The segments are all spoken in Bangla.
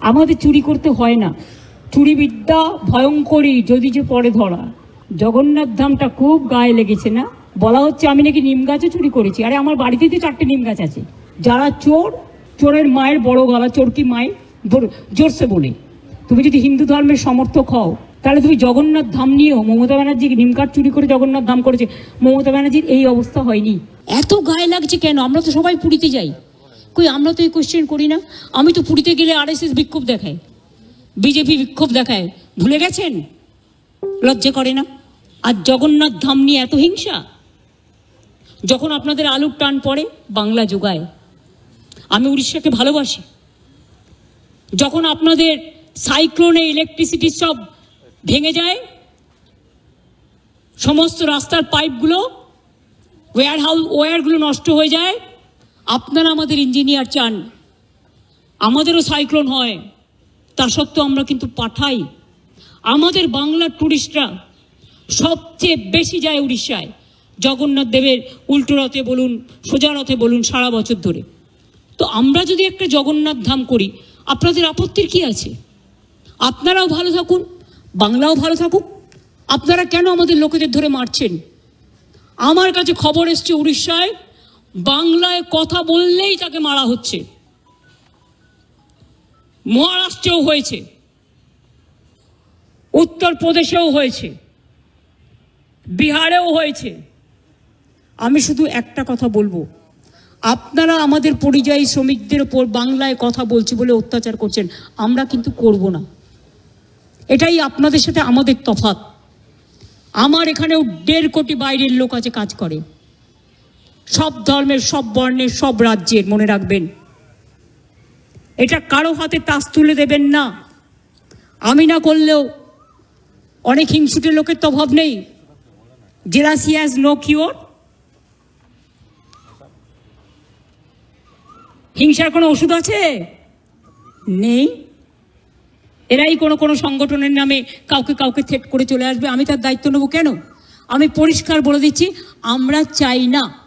আমাদের চুরি করতে হয় না। চুরি বিদ্যা ভয়ঙ্করী যদি যে পরে ধরা। জগন্নাথ ধামটা খুব গায়ে লেগেছে না? বলা হচ্ছে আমি নাকি নিম গাছও চুরি করেছি। আরে, আমার বাড়িতে তো চারটে নিম গাছ আছে। যারা চোর, চোরের মায়ের বড় গলা, চোর কি মায়ের? জোর- জোরসে বলে। তুমি যদি হিন্দু ধর্মের সমর্থক হও, তাহলে তুমি জগন্নাথ ধাম নিয়েও মমতা ব্যানার্জি নিমকাঠ চুরি করে জগন্নাথ ধাম করেছে। মমতা ব্যানার্জির এই অবস্থা হয়নি। এত গায়ে লাগছে কেন? আমরা তো সবাই পুরীতে যাই। কই আমরা তো এই কোশ্চেন করি না। আমি তো পুরীতে গেলে আরএসএস বিক্ষোভ দেখায় বিজেপি বিক্ষোভ দেখায় ভুলে গেছেন? লজ্জা করে না? আর জগন্নাথ ধাম নিয়ে এত হিংসা? যখন আপনাদের আলুর টান পড়ে, বাংলা যোগায় আমি উড়িষ্যাকে ভালোবাসি। যখন আপনাদের সাইক্লোনে ইলেকট্রিসিটি সব ভেঙে যায়, সমস্ত রাস্তার পাইপগুলো ওয়্যার হাউস ওয়্যারগুলো নষ্ট হয়ে যায় আপনারা আমাদের ইঞ্জিনিয়ার চান, আমাদেরও সাইক্লোন হয়, তা সত্ত্বেও আমরা কিন্তু পাঠাই। আমাদের বাংলার ট্যুরিস্টরা সবচেয়ে বেশি যায় উড়িষ্যায়। জগন্নাথ দেবের উল্টো রথে বলুন, সোজা রথে বলুন, সারা বছর ধরে। তো আমরা যদি একটা জগন্নাথ ধাম করি, আপনাদের আপত্তির কি আছে? আপনারাও ভালো থাকুন, বাংলাও ভালো থাকুক। আপনারা কেন আমাদের লোকেদের ধরে মারছেন? আমার কাছে খবর এসছে উড়িষ্যায় বাংলায় কথা বললেই তাকে মারা হচ্ছে। মহারাষ্ট্রেও হয়েছে। উত্তরপ্রদেশেও হয়েছে। বিহারেও হয়েছে। আমি শুধু একটা কথা বলব। আপনারা আমাদের পরিযায়ী শ্রমিকদের ওপর বাংলায় কথা বলছি বলে অত্যাচার করছেন। আমরা কিন্তু করব না। এটাই আপনাদের সাথে আমাদের তফাৎ। আমার এখানেও দেড় কোটি বাইরের লোক আছে কাজ করে। সব ধর্মের, সব বর্ণের, সব রাজ্যের মনে রাখবেন। এটা কারও হাতে তাস তুলে দেবেন না। আমি না করলেও অনেক হিংসুটে লোকের তো অভাব নেই। জেলাসি হ্যাজ নো কিওর হিংসার কোনো ওষুধ আছে? নেই। এরাই কোনো কোনো সংগঠনের নামে কাউকে কাউকে থেট করে চলে আসবে। আমি তার দায়িত্ব নেব কেন? আমি পরিষ্কার বলে দিচ্ছি, আমরা চাই না।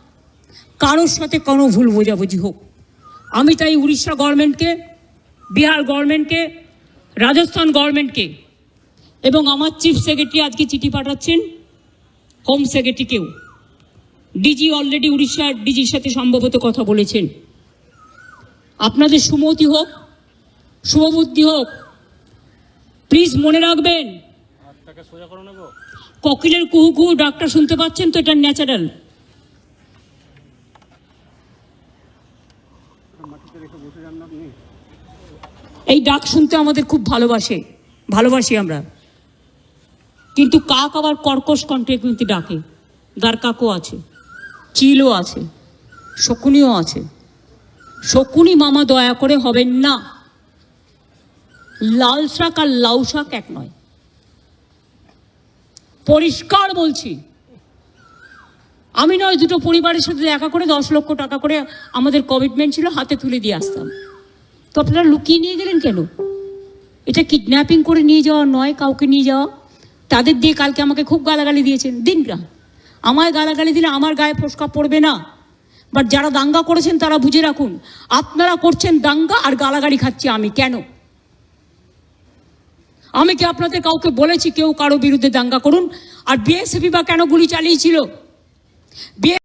কারোর সাথে কোনো ভুল বোঝাবুঝি হোক। আমি তাই উড়িষ্যা গভর্নমেন্টকে বিহার গভর্নমেন্টকে রাজস্থান গভর্নমেন্টকে এবং আমার চিফ সেক্রেটারি আজকে চিঠি পাঠাচ্ছেন হোম সেক্রেটারিকেও। ডিজি অলরেডি উড়িষ্যার ডিজির সাথে সম্ভবত কথা বলেছেন। আপনাদের সুমতি হোক শুভবুদ্ধি হোক প্লিজ মনে রাখবেন। কোকিলের কুহু কুহু ডাক্তার শুনতে পাচ্ছেন তো? এটা ন্যাচারাল। এই ডাক শুনতে আমাদের খুব ভালোবাসে, ভালোবাসি আমরা। কিন্তু কাক আবার কর্কশ কণ্ঠে কিন্তু ডাকে। দার কাকও আছে, চিলও আছে, শকুনিও আছে। শকুনি মামা দয়া করে হবেন না। লাল শাক আর লাউ শাক এক নয়। পরিষ্কার বলছি আমি নয়, দুটো পরিবারের সাথে দেখা করে দশ লক্ষ টাকা করে আমাদের কমিটমেন্ট ছিল, হাতে তুলে দিয়ে আসতাম। তো আপনারা লুকিয়ে নিয়ে গেলেন কেন? এটা কিডন্যাপিং করে নিয়ে যাওয়া নয়, কাউকে নিয়ে যাওয়া। তাদের দিয়ে কালকে আমাকে খুব গালাগালি দিয়েছেন দিন না আমায় গালাগালি দিলে আমার গায়ে ফসকা পড়বে না। বাট যারা দাঙ্গা করেছেন, তারা বুঝে রাখুন, আপনারা করছেন দাঙ্গা আর গালাগালি খাচ্ছি আমি, কেন? আমি কি আপনাদের কাউকে বলেছি, কেউ কারও বিরুদ্ধে দাঙ্গা করুন? আর বিএসএফি বা কেন গুলি চালিয়েছিল? 别